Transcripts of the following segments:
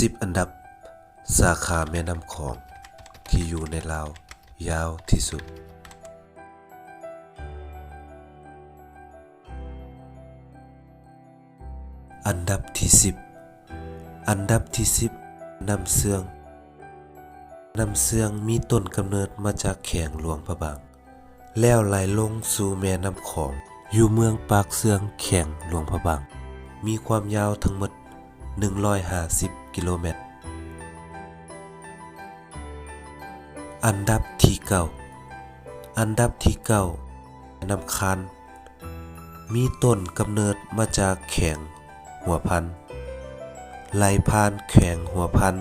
10 อันดับ สาขาแม่น้ำของ ที่อยู่ในลาว ยาวที่สุด อันดับที่ 10 อันดับที่ 10น้ำเสืองน้ำเสืองมีต้นกำเนิดมาจากแข่งหลวงพระบาง แล้วไหลลงสู่แม่น้ำของ อยู่เมืองปากเสืองแข่งหลวงพระบาง มีความยาวทั้งหมด 150 กิโลเมตร อันดับที่เก้าอันดับที่เก้าน้ำคันมีต้นกำเนิดมาจากแข่งหัวพันไหลผ่านแข่งหัวพัน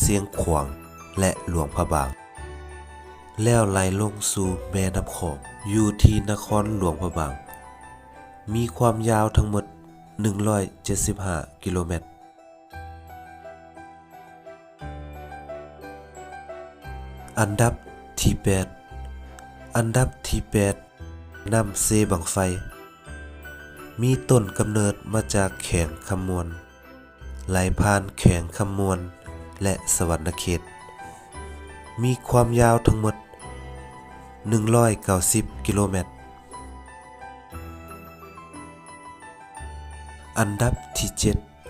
เสียงขวางและหลวงพระบาง แล้วไหลลงสู่แม่น้ำโขงอยู่ที่นครหลวงพระบาง มีความยาวทั้งหมด 175 กิโลเมตร อันดับที่8อันดับที่8นำเซบังไฟ มีต้นกำเนิดมาจากแข่งคำมวลไหลผ่านแข่งคำมวลและสวรรณเขต มีความยาวทั้งหมด 190 กิโลเมตร อันดับที่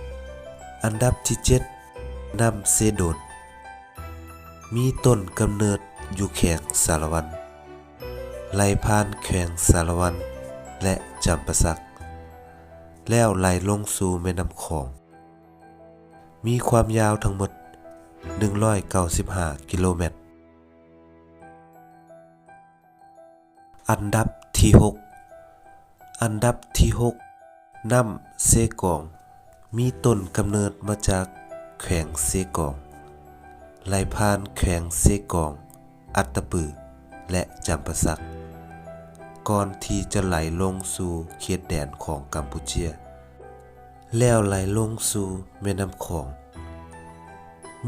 7 อันดับที่ 7นำเซโดน มีต้นกำเนิดอยู่แข่งสารวันไหลผ่านแข่งสารวัน และจำปาสัก แล้วไหลลงสู่แม่น้ำของ มีความยาวทั้งหมด 195 กิโลเมตร อันดับที่ 6 อันดับที่ 6น้ำเซกอง มีต้นกำเนิดมาจากแขวงเซกอง ไหลผ่านแขวงเซกอง อัตตปือ และจำปาสัก ก่อนที่จะไหลลงสู่เขตแดนของกัมพูเชีย แล้วไหลลงสู่แม่น้ำของ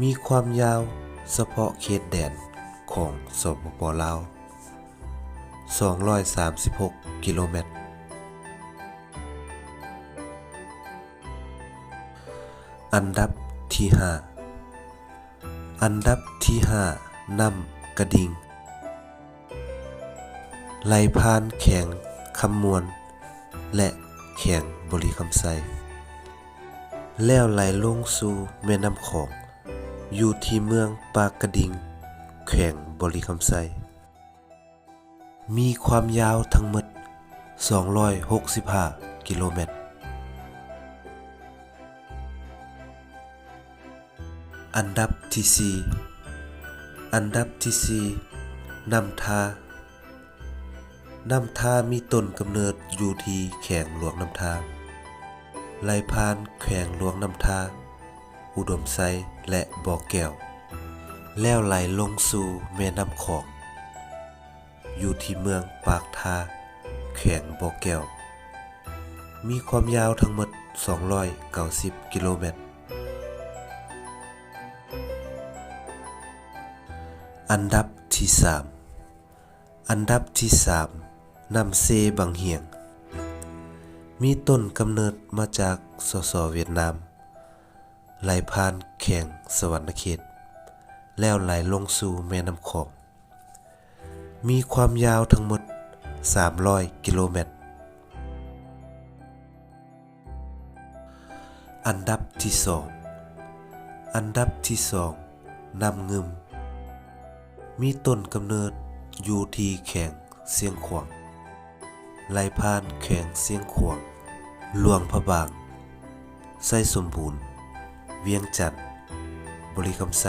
มีความยาวเฉพาะเขตแดนของสปปลาว 236 กิโลเมตร อันดับที่5 อันดับที่5นำกระดิ่งไหลผ่านแข่งคำมวล และแข่งบริคำไซแล้วไหลลงสู่แม่น้ำของ อยู่ที่เมืองปากกระดิ่งแข่งบริคำไซมีความยาวทั้งหมด 265 กิโลเมตร อันดับที่4อันดับที่4นำทาน้ำทามีต้นกำเนิดอยู่ที่แข่งหลวงน้ำทาไหลผ่านแข่งหลวงน้ำทาอุดมไซและบ่อแก้ว แล้วไหลลงสู่แม่น้ำของ อยู่ที่เมืองปากทา แข่งบ่อแก้ว มีความยาวทั้งหมด 290 กิโลเมตร อันดับที่3อันดับที่3นำเซบังเฮียง มีต้นกำเนิดมาจากสสเวียดนามไหลผ่านแข่งสวรรณเขต แล้วไหลลงสู่แม่น้ำของมีความยาวทั้งหมด 300 กิโลเมตร อันดับที่2อันดับที่2นำเงิม มีต้นกำเนิดอยู่ที่แข่งเสียงขวางไหลผ่านแข่งเสียงขวางหลวงพระบางไส้สมบูรณ์ เวียงจันทน์บริคำไซ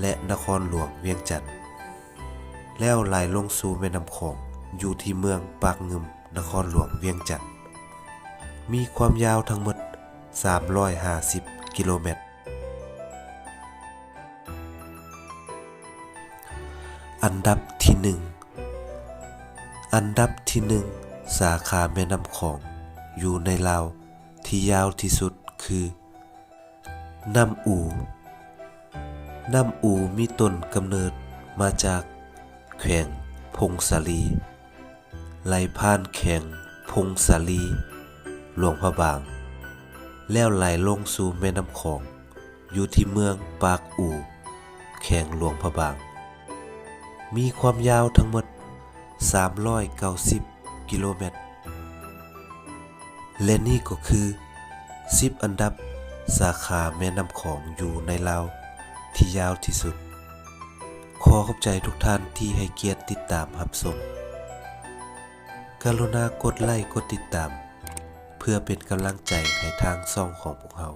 และนครหลวงเวียงจันทน์แล้วไหลลงสู่แม่น้ำของอยู่ที่เมืองปากเงึมนครหลวงเวียงจันทน์มีความยาวทั้งหมด 350 กิโลเมตร อันดับที่หนึ่งอันดับที่หนึ่งสาขาแม่น้ำของอยู่ในลาวที่ยาวที่สุดคือน้ำอูน้ำอูมีต้นกำเนิดมาจากแขวงพงสาลีไหลผ่านแขวงพงสาลี หลวงพระบาง แล้วไหลลงสู่แม่น้ำของ อยู่ที่เมืองปากอู่แขวงหลวงพระบาง มีความยาวทั้งหมด 390 กิโลเมตร และนี่ก็คือ 10 อันดับสาขาแม่น้ำของอยู่ในลาวที่ยาวที่สุด ขอขอบใจทุกท่านที่ให้เกียรติติดตามรับชมกรุณากดไลค์กดติดตาม เพื่อเป็นกำลังใจให้ทางซ่องของพวกเรา